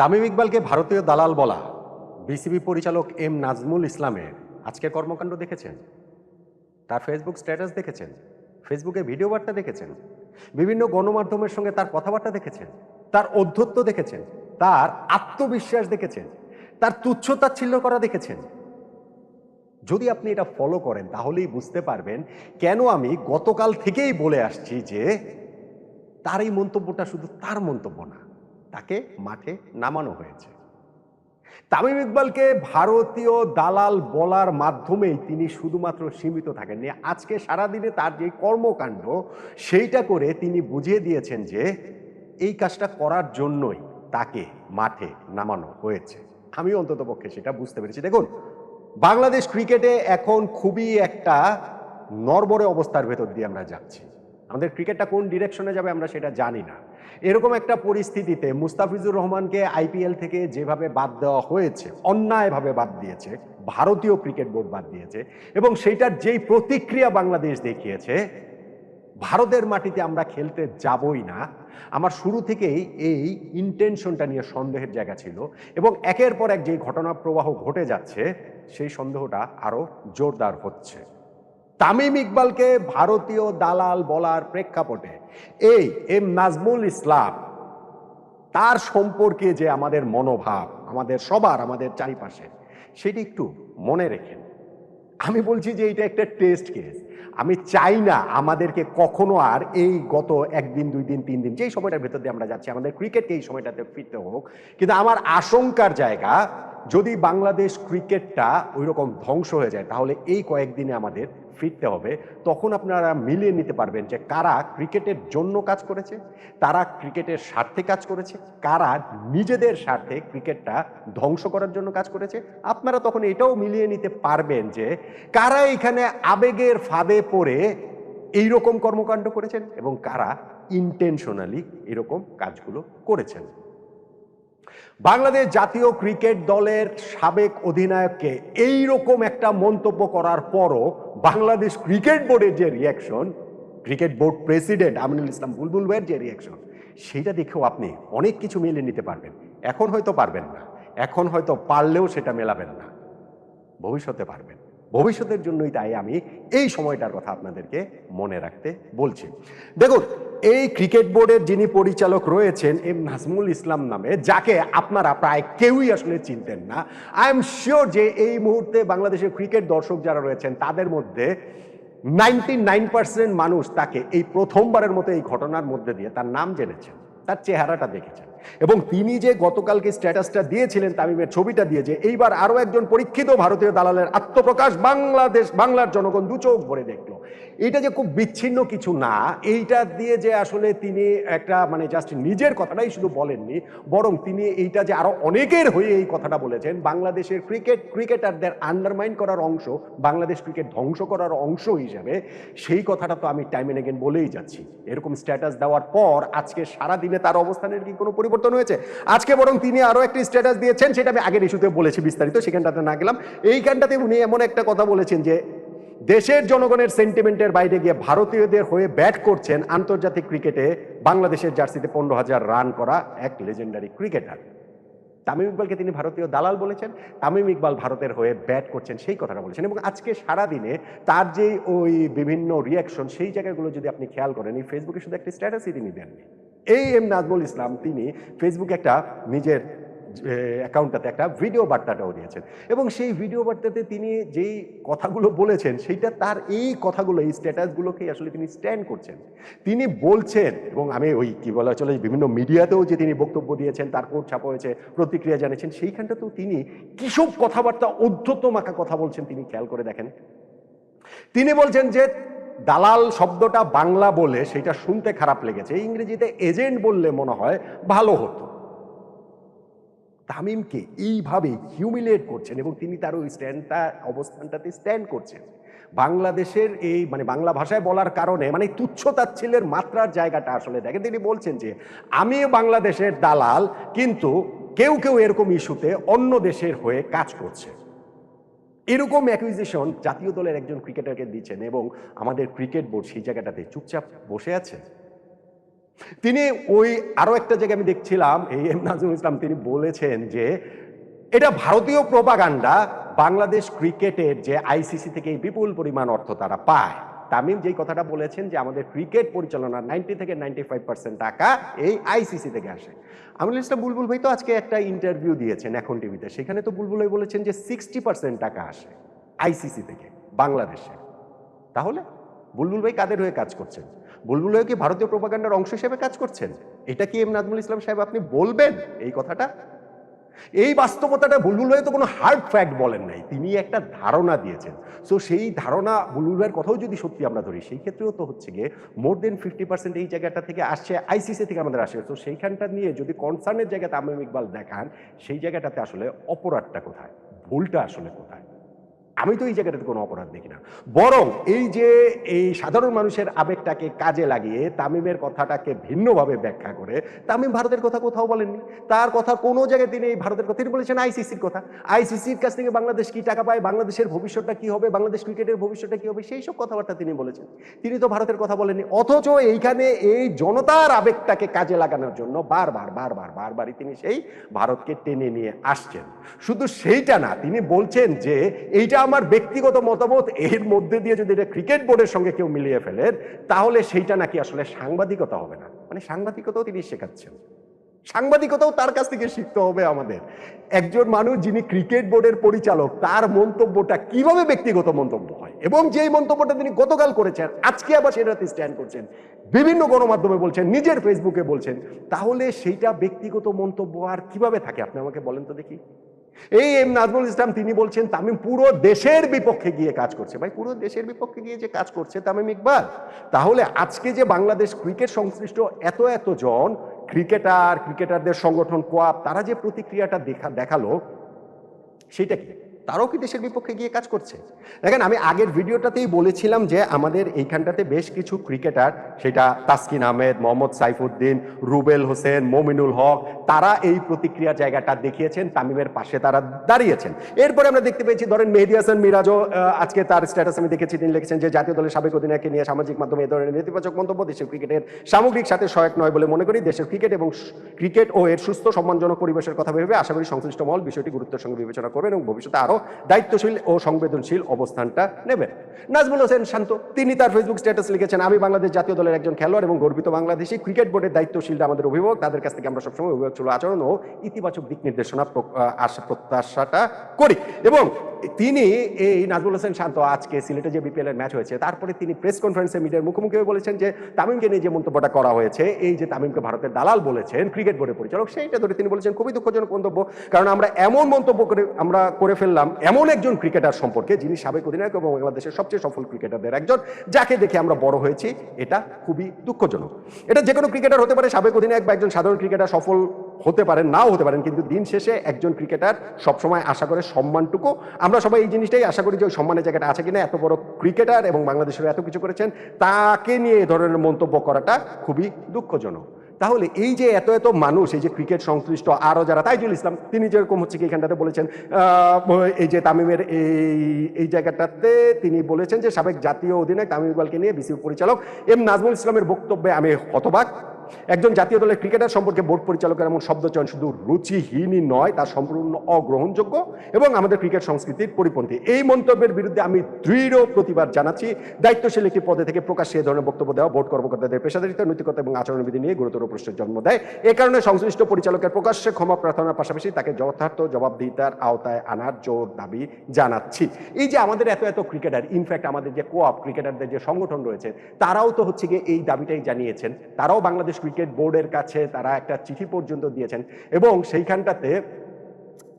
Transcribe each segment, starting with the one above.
তামিম ইকবালকে ভারতীয় দালাল বলা। বিসিবি পরিচালক এম নাজমুল ইসলামের। আজকের কর্মকাণ্ড দেখেছেন? তার ফেসবুক স্ট্যাটাস দেখেছেন? ফেসবুকে ভিডিও বার্তা দেখেছেন? বিভিন্ন গণমাধ্যমের সঙ্গে তার কথাবার্তা দেখেছেন? তার অধ্যত্ব দেখেছেন? তার আত্মবিশ্বাস দেখেছেন? তার তুচ্ছতাচ্ছিল্য করা দেখেছেন? যদি আপনি এটা ফলো করেন, তাহলেই বুঝতে পারবেন কেন আমি গতকাল থেকেই বলে আসছি যে তার এই মন্তব্যটা শুধু তার মন্তব্য না। তাকে মাঠে নামানো হয়েছে। তামিম ইকবালকে ভারতীয় দালাল বলার মাধ্যমেই তিনি শুধুমাত্র সীমিত থাকেননি। আজকে সারাদিনে তার যে কর্মকাণ্ড, সেইটা করে তিনি বুঝিয়ে দিয়েছেন যে এই কাজটা করার জন্যই তাকে মাঠে নামানো হয়েছে। আমি অন্তত পক্ষে সেটা বুঝতে পেরেছি। দেখুন, বাংলাদেশ ক্রিকেটে এখন খুবই একটা নরবরে অবস্থার ভেতর দিয়ে আমরা যাচ্ছি। আমাদের ক্রিকেটটা কোন ডিরেকশনে যাবে আমরা সেটা জানি না। এরকম একটা পরিস্থিতিতে মুস্তাফিজুর রহমানকে আইপিএল থেকে যেভাবে বাদ দেওয়া হয়েছে, অন্যায়ভাবে বাদ দিয়েছে, ভারতীয় ক্রিকেট বোর্ড বাদ দিয়েছে এবং সেইটার যেই প্রতিক্রিয়া বাংলাদেশ দেখিয়েছে, ভারতের মাটিতে আমরা খেলতে যাবই না। আমার শুরু থেকেই এই ইন্টেনশনটা নিয়ে সন্দেহের জায়গা ছিল এবং একের পর এক যে ঘটনা প্রবাহ ঘটে যাচ্ছে, সেই সন্দেহটা আরও জোরদার হচ্ছে। তামিম ইকবালকে ভারতীয় দালাল বলার প্রেক্ষাপটে এই এম নাজমুল ইসলাম, তার সম্পর্কে যে আমাদের মনোভাব, আমাদের সবার, আমাদের চারিপাশে, সেটি একটু মনে রেখেন। আমি বলছি যে এটা একটা টেস্ট কেস আমি চাই না আমাদেরকে কখনো আর এই গত একদিন, দুই দিন, তিন দিন, যেই সময়টার ভেতর দিয়ে আমরা যাচ্ছি, আমাদের ক্রিকেটকে এই সময়টাতে ফিরতে হোক, কিন্তু আমার আশঙ্কার জায়গা, যদি বাংলাদেশ ক্রিকেটটা ওই রকম ধ্বংস হয়ে যায়, তাহলে এই কয়েকদিনে আমাদের ফিরতে হবে, তখন আপনারা মিলিয়ে নিতে পারবেন যে কারা ক্রিকেটের জন্য কাজ করেছে, তারা ক্রিকেটের স্বার্থে কাজ করেছে, কারা নিজেদের স্বার্থে ক্রিকেটটা ধ্বংস করার জন্য কাজ করেছে। আপনারা তখন এটাও মিলিয়ে নিতে পারবেন যে কারা এখানে আবেগের ফাঁদে পড়ে এইরকম কর্মকাণ্ড করেছেন এবং কারা ইন্টেনশনালি এরকম কাজগুলো করেছেন। বাংলাদেশ জাতীয় ক্রিকেট দলের সাবেক অধিনায়ককে এই রকম একটা মন্তব্য করার পরও বাংলাদেশ ক্রিকেট বোর্ডের যে reaction cricket board president Aminul Islam Bulbul ভাইয়ের যে রিয়াকশন সেইটা দেখেও আপনি অনেক কিছু মিলিয়ে নিতে পারবেন। এখন হয়তো পারবেন না, এখন হয়তো পারলেও সেটা মেলাবেন না। ভবিষ্যতে পারবেন। ভবিষ্যতের জন্যই তাই আমি এই সময়টার কথা আপনাদেরকে মনে রাখতে বলছি। দেখুন, এই ক্রিকেট বোর্ডের যিনি পরিচালক রয়েছেন এম নাজমুল ইসলাম নামে, যাকে আপনারা প্রায় কেউই আসলে চিনতেন না, আই এম শিওর যে এই মুহূর্তে বাংলাদেশের ক্রিকেট দর্শক যারা রয়েছেন, তাদের মধ্যে নাইনটি নাইন পার্সেন্ট মানুষ তাকে এই প্রথমবারের মতো এই ঘটনার মধ্যে দিয়ে তার নাম জেনেছেন, তার চেহারাটা দেখেছেন। এবং তিনি যে গতকালকে স্ট্যাটাসটা দিয়েছিলেন তামিমের ছবিটা দিয়ে যে এইবার আরও একজন পরীক্ষিত ভারতীয় দালালের আত্মপ্রকাশ বাংলাদেশ, বাংলার জনগণ দু চোখ ভরে দেখল। এটা যে খুব বিচ্ছিন্ন কিছু না, এইটা দিয়ে যে আসলে তিনি একটা মানে জাস্ট নিজের কথাটাই শুধু বলেননি, বরং তিনি এইটা যে আরও অনেকের হয়ে এই কথাটা বলেছেন, বাংলাদেশের ক্রিকেট, ক্রিকেটারদের আন্ডারমাইন করার অংশ, বাংলাদেশ ক্রিকেট ধ্বংস করার অংশ হিসাবে, সেই কথাটা তো আমি টাইম এগেন বলেই যাচ্ছি। এরকম স্ট্যাটাস দেওয়ার পর আজকে সারা দিনে তার অবস্থানের কি কোনো পরিবর্তন হয়েছে। আজকে বরং তিনি আরও একটি স্ট্যাটাস দিয়েছেন, সেটা আমি আগের ইস্যুতে বলেছি বিস্তারিত, সেখানটাতে না গেলাম। এইখানটাতে উনি এমন একটা কথা বলেছেন যে, দেশের জনগণের সেন্টিমেন্টের বাইরে গিয়ে ভারতীয়দের হয়ে ব্যাট করছেন আন্তর্জাতিক ক্রিকেটে বাংলাদেশের জার্সিতে পনেরো হাজার রান করা এক লেজেন্ডারি ক্রিকেটার তামিম ইকবালকে তিনি ভারতীয় দালাল বলেছেন, তামিম ইকবাল ভারতের হয়ে ব্যাট করছেন, সেই কথাটা বলেছেন। এবং আজকে সারা দিনে তার যে ওই বিভিন্ন রিয়াকশন সেই জায়গাগুলো যদি আপনি খেয়াল করেন, এই ফেসবুকে শুধু একটা স্ট্যাটাসই তিনি দেননি। এই এম নাজমুল ইসলাম তিনি ফেসবুকে একটা নিজের অ্যাকাউন্টটাতে একটা ভিডিও বার্তাটাও দিয়েছেন। এবং সেই ভিডিও বার্তাতে তিনি যেই কথাগুলো বলেছেন, সেইটা তার এই কথাগুলো, এই স্ট্যাটাসগুলোকেই আসলে তিনি স্ট্যান্ড করছেন। তিনি বলছেন, এবং আমি ওই কি বলা চলে, বিভিন্ন মিডিয়াতেও যে তিনি বক্তব্য দিয়েছেন, তার কোট ছাপা হয়েছে, প্রতিক্রিয়া জানিয়েছেন, সেইখানটাতেও তিনি কিসব কথাবার্তা, অধ্যত্ত মাখা কথা বলছেন, তিনি খেয়াল করে দেখেন। তিনি বলছেন যে দালাল শব্দটা বাংলা বলে সেটা শুনতে খারাপ লেগেছে। ইংরেজিতে এজেন্ট বললে মনে হয় ভালো হতো। তামিমকে এইভাবে হিউমিলেট করছেন এবং তিনি তার ওই স্ট্যান্ডটা অবস্থানটাতে স্ট্যান্ড করছেন। বাংলাদেশের এই মানে বাংলা ভাষায় বলার কারণে মানে তুচ্ছ তাচ্ছিল্যের মাত্রার জায়গাটা আসলে দেখেন। তিনি বলছেন যে আমিও বাংলাদেশের দালাল, কিন্তু কেউ কেউ এরকম ইস্যুতে অন্য দেশের হয়ে কাজ করছে। এরকম অ্যাকুইজিশন জাতীয় দলের একজন ক্রিকেটারকে দিচ্ছেন এবং আমাদের ক্রিকেট বোর্ড সেই জায়গাটাতে চুপচাপ বসে আছে। তিনি ওই আরও একটা জায়গায় আমি দেখছিলাম, এই এম নাজরুল ইসলাম তিনি বলেছেন যে, এটা ভারতীয় প্রোপাগান্ডা বাংলাদেশ ক্রিকেটের যে আইসিসি থেকে বিপুল পরিমাণ অর্থ তারা পায়। তামিম যেই কথাটা বলেছেন যে আমাদের ক্রিকেট পরিচালনার নাইনটি থেকে নাইনটি ফাইভ পার্সেন্ট টাকা এই আইসিসি থেকে আসে। আমিনুল ইসলাম বুলবুল ভাই তো আজকে একটা ইন্টারভিউ দিয়েছেন এখন টিভিতে। সেখানে তো বুলবুল ভাই বলেছেন যে সিক্সটি পার্সেন্ট টাকা আসে আইসিসি থেকে বাংলাদেশে। তাহলে বুলবুল ভাই কাদের হয়ে কাজ করছেন? বুলবুল ভাই কি ভারতীয় প্রপাগান্ডার অংশ হিসেবে কাজ করছেন? এটা কি এম নাজমুল ইসলাম সাহেব আপনি বলবেন এই কথাটা? এই বাস্তবতাটা বুলবুল ভাই তো কোনো হার্ড ফ্যাক্ট বলেন নাই। তিনি একটা ধারণা দিয়েছেন। সো সেই ধারণা বুলবুল কথাও যদি সত্যি আমরা ধরি, সেই ক্ষেত্রেও তো হচ্ছে গিয়ে মোর দেন ফিফটি পার্সেন্ট এই জায়গাটা থেকে আসছে আইসিসি থেকে আমাদের আসে। তো সেইখানটা নিয়ে যদি কনসার্নের জায়গাতে আমিম ইকবাল দেখান, সেই জায়গাটাতে আসলে অপরাধটা কোথায়? ভুলটা আসলে কোথায়? আমি তো এই জায়গাটাতে কোনো অপরাধ দেখি না। বরং এই যে এই সাধারণ মানুষের আবেগটাকে কাজে লাগিয়ে তামিমের কথাটাকে ভিন্নভাবে ব্যাখ্যা করে, তামিম ভারতের কথা কোথাও বলেননি। তার কথা কোনো জায়গায় তিনি এই ভারতের কথা, তিনি বলেছেন আইসিসির কথা। আইসিসির কাছ থেকে বাংলাদেশ কি টাকা পায়, বাংলাদেশের ভবিষ্যৎটা কি হবে, বাংলাদেশ ক্রিকেটের ভবিষ্যৎটা কি হবে, সেই সব কথাবার্তা তিনি বলেছেন। তিনি তো ভারতের কথা বলেননি। অথচ এইখানে এই জনতার আবেগটাকে কাজে লাগানোর জন্য বারবার বারবার, বারবারই তিনি সেই ভারতকে টেনে নিয়ে আসছেন। শুধু সেইটা না, তিনি বলছেন যে এইটা আমার ব্যক্তিগত মতামত, এর মধ্যে দিয়ে যদি এটা ক্রিকেট বোর্ডের সঙ্গে কেউ মিলিয়ে ফেলেন তাহলে সেইটা নাকি আসলে সাংবাদিকতা হবে না। মানে সাংবাদিকতাও তিনি শেখাচ্ছেন। সাংবাদিকতাও তার কাছ থেকে শিখতে হবে আমাদের। একজন মানুষ যিনি ক্রিকেট বোর্ডের পরিচালক, তার মন্তব্যটা কীভাবে ব্যক্তিগত মন্তব্য হয়? এবং যেই মন্তব্যটা তিনি গতকাল করেছেন, আজকে আবার সেটাতে স্ট্যান্ড করছেন, বিভিন্ন গণমাধ্যমে বলছেন, নিজের ফেসবুকে বলছেন, তাহলে সেইটা ব্যক্তিগত মন্তব্য আর কীভাবে থাকে? আপনি আমাকে বলেন তো দেখি। এই এম নাজমুল ইসলাম তিনি বলছেন, তামিম পুরো দেশের বিপক্ষে গিয়ে কাজ করছে। ভাই, পুরো দেশের বিপক্ষে গিয়ে যে কাজ করছে তামিম ইকবাল, তাহলে আজকে যে বাংলাদেশ ক্রিকেট সংশ্লিষ্ট এত এত জন ক্রিকেটার, ক্রিকেটারদের সংগঠন, কোয়াপ, তারা যে প্রতিক্রিয়াটা দেখা, দেখাল, সেটা কি? তারাও কি দেশের বিপক্ষে গিয়ে কাজ করছে? দেখেন, আমি আগের ভিডিওটাতেই বলেছিলাম যে আমাদের এইখানটাতে বেশ কিছু ক্রিকেটার, সেটা তাসকিন আহমেদ, মোহাম্মদ সাইফুদ্দিন, রুবেল হোসেন, মমিনুল হক, তারা এই প্রতিক্রিয়া জায়গাটা দেখিয়েছেন, তামিমের পাশে তারা দাঁড়িয়েছেন। এরপরে আমরা দেখতে পেয়েছি, ধরেন মেহেদি হাসান মিরাজও আজকে তার স্ট্যাটাস আমি দেখেছি, তিনি লিখেছেন যে জাতীয় দলের সাবেক অধিনায়ককে নিয়ে সামাজিক মাধ্যমে এ ধরনের নেতিবাচক মন্তব্য দেশের ক্রিকেটের সামগ্রিক সাথে সহায়ক নয় বলে মনে করি। দেশের ক্রিকেট এবং ক্রিকেট ও এর সুস্থ, সম্মানজনক পরিবেশের কথা ভেবে আশা করি সংশ্লিষ্ট মহল বিষয়টি গুরুত্বের সঙ্গে বিবেচনা করবেন এবং ভবিষ্যতে আরও দায়িত্বশীল ও সংবেদনশীল অবস্থানটা নেবেন। নাজমুল হোসেন শান্ত, তিনি তার ফেসবুক স্ট্যাটাস লিখেছেন, আমি বাংলাদেশ জাতীয় দলের একজন খেলোয়াড় এবং গর্বিত বাংলাদেশি ক্রিকেট বোর্ডের দায়িত্বশীলরা আমাদের অভিভাবক। তাদের কাছ থেকে আমরা সবসময় অভিভাবক ছিল আচরণ ও ইতিবাচক দিক নির্দেশনা আশা, প্রত্যাশাটা করি। এবং তিনি এই নাজমুল হোসেন শান্ত আজকে সিলেটে যে বিপিএল এর ম্যাচ হয়েছে, তারপরে তিনি প্রেস কনফারেন্সে মিডিয়ার মুখোমুখি হয়ে বলেছেন যে, তামিমকে নিয়ে যে মন্তব্যটা করা হয়েছে, এই যে তামিমকে ভারতের দালাল বলেছেন ক্রিকেট বোর্ডের পরিচালক, সেইটা ধরে তিনি বলেছেন, খুবই দুঃখজনক মন্তব্য। কারণ আমরা এমন মন্তব্য করে, আমরা করে ফেললাম এমন একজন ক্রিকেটার সম্পর্কে যিনি সাবেক অধিনায়ক এবং বাংলাদেশের সবচেয়ে সফল ক্রিকেটারদের একজন, যাকে দেখে আমরা বড় হয়েছি। এটা খুবই দুঃখজনক। এটা যে কোনো ক্রিকেটার হতে পারে, সাবেক অধিনায়ক বা একজন সাধারণ ক্রিকেটার সফল হতে পারেন, নাও হতে পারেন, কিন্তু দিন শেষে একজন ক্রিকেটার সবসময় আশা করে সম্মানটুকু। আমরা সবাই এই জিনিসটাই আশা করি যে ওই সম্মানের জায়গাটা আছে কিনা, এত বড় ক্রিকেটার এবং বাংলাদেশের এত কিছু করেছেন, তাকে নিয়ে এ ধরনের মন্তব্য করাটা খুবই দুঃখজনক। তাহলে এই যে এত এত মানুষ, এই যে ক্রিকেট সংশ্লিষ্ট আরও যারা, তাইজুল ইসলাম, তিনি যেরকম হচ্ছে কি এখানটাতে বলেছেন এই যে তামিমের এই এই জায়গাটাতে তিনি বলেছেন যে সাবেক জাতীয় অধিনায়ক তামিম ইকবালকে নিয়ে বিসিবি পরিচালক এম নাজমুল ইসলামের বক্তব্যে আমি হতবাক। একজন জাতীয় দলের ক্রিকেটার সম্পর্কে বোর্ড পরিচালকের এমন শব্দচয়ন শুধু রুচিহীনই নয়, তা সম্পূর্ণ অগ্রহণযোগ্য এবং আমাদের ক্রিকেট সংস্কৃতির পরিপন্থী। এই মন্তব্যের বিরুদ্ধে আমি দৃঢ় প্রতিবাদ জানাচ্ছি। দায়িত্বশীল একটি পদে থেকে প্রকাশ্যে এ ধরনের বক্তব্য দেওয়া বোর্ড কর্মকর্তাদের পেশাদারিত্ব, নৈতিকতা এবং আচরণবিধি নিয়ে গুরুতর প্রশ্নের জন্ম দেয়। এ কারণে সংশ্লিষ্ট পরিচালকের প্রকাশ্যে ক্ষমা প্রার্থনার পাশাপাশি তাকে যথার্থ জবাবদিহিতার আওতায় আনার জোর দাবি জানাচ্ছি। এই যে আমাদের এত এত ক্রিকেটার ইনফ্যাক্ট আমাদের যে কোয়াপ ক্রিকেটারদের যে সংগঠন রয়েছে, তারাও তো হচ্ছে গিয়ে এই দাবিটাই জানিয়েছেন। তারাও বাংলাদেশ ক্রিকেট বোর্ডের কাছে তারা একটা চিঠি পর্যন্ত দিয়েছেন এবং সেইখানটাতে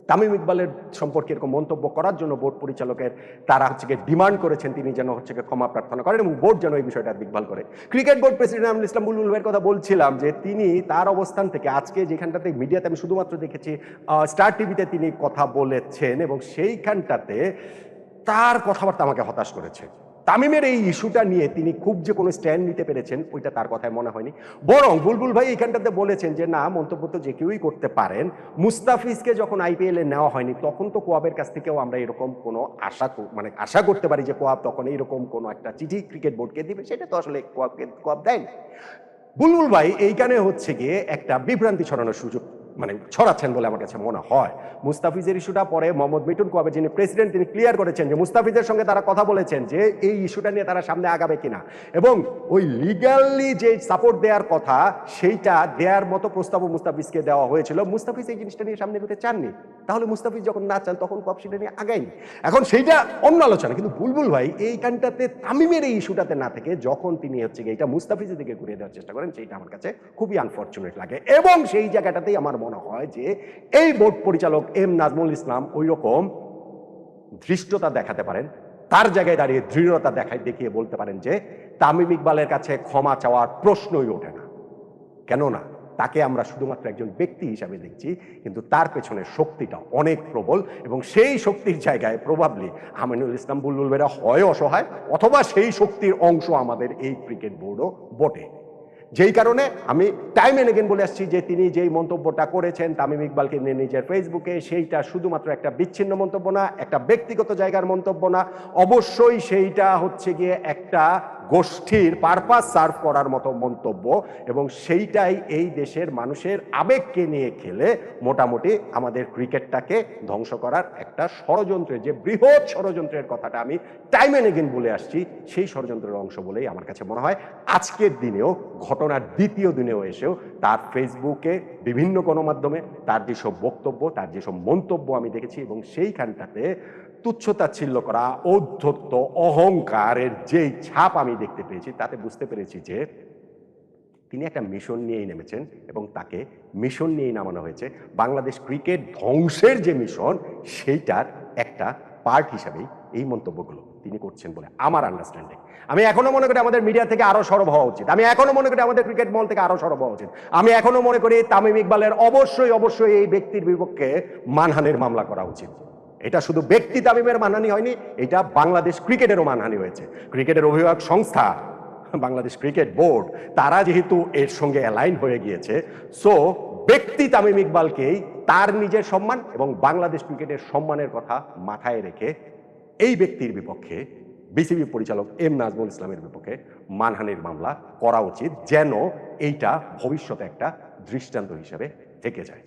তামিম ইকবালের সম্পর্কে এরকম মন্তব্য করার জন্য বোর্ড পরিচালকের তারা হচ্ছে গিয়ে ডিমান্ড করেছেন তিনি যেন হচ্ছে গিয়ে ক্ষমা প্রার্থনা করেন এবং বোর্ড যেন এই বিষয়টা দেখভাল করে। Cricket board president Amrul Islam Bulbul ভাইয়ের কথা বলছিলাম যে তিনি তার অবস্থান থেকে আজকে যেখানটাতে মিডিয়াতে আমি শুধুমাত্র দেখেছি স্টার টিভিতে তিনি কথা বলেছেন এবং সেইখানটাতে তার কথাবার্তা আমাকে হতাশ করেছে। তামিমের এই ইস্যুটা নিয়ে তিনি খুব যে কোনো স্ট্যান্ড নিতে পেরেছেন, ওইটা তার কথায় মনে হয়নি। বরং বুলবুল ভাই এইখানটাতে বলেছেন যে, না, মন্তব্য তো যে কেউই করতে পারেন। মুস্তাফিজকে যখন আইপিএল নেওয়া হয়নি, তখন তো কোয়াবের কাছ থেকেও আমরা এরকম কোনো আশা মানে আশা করতে পারি যে কোয়াব তখন এইরকম কোনো একটা চিঠি ক্রিকেট বোর্ডকে দিবে। সেটা তো আসলে কোয়াবকে, কোয়াব দেয়নি। বুলবুল ভাই এইখানে হচ্ছে গিয়ে একটা বিভ্রান্তি ছড়ানোর সুযোগ মানে ছড়াচ্ছেন বলে আমার কাছে মনে হয়। মুস্তাফিজের ইস্যুটা পরে মোহাম্মদ মিটুন কবে যিনি প্রেসিডেন্ট তিনি ক্লিয়ার করেছেন যে মুস্তাফিজের সঙ্গে তারা কথা বলেছেন যে এই ইস্যুটা নিয়ে তারা সামনে আগাবে কিনা। এবং ওই লিগালি যে সাপোর্ট দেওয়ার কথা, সেইটা দেওয়ার মতো প্রস্তাবও মুস্তাফিজকে দেওয়া হয়েছিল। মুস্তাফিজ এই জিনিসটা নিয়ে সামনে এগোতে চাননি। তাহলে মুস্তাফিজ যখন না চান, তখন কপ সেটা নিয়ে আগায়নি। এখন সেইটা অন্য আলোচনা। কিন্তু বুলবুল ভাই, এইখানটাতে তামিমের এই ইস্যুটাতে না থেকে যখন তিনি হচ্ছে এটা মুস্তাফিজের দিকে ঘুরিয়ে দেওয়ার চেষ্টা করেন, সেইটা আমার কাছে খুবই আনফর্চুনেট লাগে। এবং সেই জায়গাটাতেই আমার মনে হয় যে এই বোর্ড পরিচালক এম নাজমুল ইসলাম ওই রকম ধৃষ্টতা দেখাতে পারেন, তার জায়গায় দাঁড়িয়ে দৃঢ়তা দেখায়, দেখিয়ে বলতে পারেন যে তামিম ইকবালের কাছে ক্ষমা চাওয়ার প্রশ্নই ওঠে না। কেননা তাকে আমরা শুধুমাত্র একজন ব্যক্তি হিসাবে দেখছি, কিন্তু তার পেছনে শক্তিটা অনেক প্রবল এবং সেই শক্তির জায়গায় প্রভাবলি আমিনুল ইসলাম বুলবুল বেরা হয় অসহায়, অথবা সেই শক্তির অংশ আমাদের এই ক্রিকেট বোর্ডও বটে। যেই কারণে আমি টাইম এন এগেন বলে আসছি যে তিনি যেই মন্তব্যটা করেছেন তামিম ইকবালকে নিয়ে নিজের ফেসবুকে সেইটা শুধুমাত্র একটা বিচ্ছিন্ন মন্তব্য না, একটা ব্যক্তিগত জায়গার মন্তব্য না, অবশ্যই সেইটা হচ্ছে গিয়ে একটা গোষ্ঠীর পারপাস সার্ভ করার মতো মন্তব্য এবং সেইটাই এই দেশের মানুষের আবেগকে নিয়ে খেলে মোটামুটি আমাদের ক্রিকেটটাকে ধ্বংস করার একটা ষড়যন্ত্রের যে বৃহৎ ষড়যন্ত্রের কথাটা আমি টাইম এন্ড এগেন বলে আসছি, সেই ষড়যন্ত্রের অংশ বলেই আমার কাছে মনে হয় আজকের দিনেও, ঘটনার দ্বিতীয় দিনেও এসেও তার ফেসবুকে বিভিন্ন গণমাধ্যমে তার যেসব বক্তব্য, তার যেসব মন্তব্য আমি দেখেছি এবং সেইখানটাতে তুচ্ছতাচ্ছিল্য করা, ঔদ্ধত্য, অহংকারের যেই ছাপ আমি দেখতে পেয়েছি, তাতে বুঝতে পেরেছি যে তিনি একটা মিশন নিয়েই নেমেছেন এবং তাকে মিশন নিয়েই নামানো হয়েছে। বাংলাদেশ ক্রিকেট ধ্বংসের যে মিশন, সেইটার একটা পার্ট হিসাবেই এই মন্তব্যগুলো তিনি করছেন বলে আমার আন্ডারস্ট্যান্ডিং আমি এখনও মনে করি আমাদের মিডিয়া থেকে আরও সরব হওয়া উচিত। আমি এখনও মনে করি আমাদের ক্রিকেট মল থেকে আরও সরব হওয়া উচিত। আমি এখনও মনে করি তামিম ইকবালের অবশ্যই অবশ্যই এই ব্যক্তির বিপক্ষে মানহানির মামলা করা উচিত। এটা শুধু ব্যক্তি তামিমের মানহানি হয়নি, এটা বাংলাদেশ ক্রিকেটেরও মানহানি হয়েছে। ক্রিকেটের অভিভাবক সংস্থা, বাংলাদেশ ক্রিকেট বোর্ড, তারা যেহেতু এর সঙ্গে অ্যালাইন হয়ে গিয়েছে, সো ব্যক্তি তামিম ইকবালকেই তার নিজের সম্মান এবং বাংলাদেশ ক্রিকেটের সম্মানের কথা মাথায় রেখে এই ব্যক্তির বিপক্ষে বিসিবি পরিচালক এম নাজমুল ইসলামের বিপক্ষে মানহানির মামলা করা উচিত, যেন এইটা ভবিষ্যতে একটা দৃষ্টান্ত হিসেবে থেকে যায়।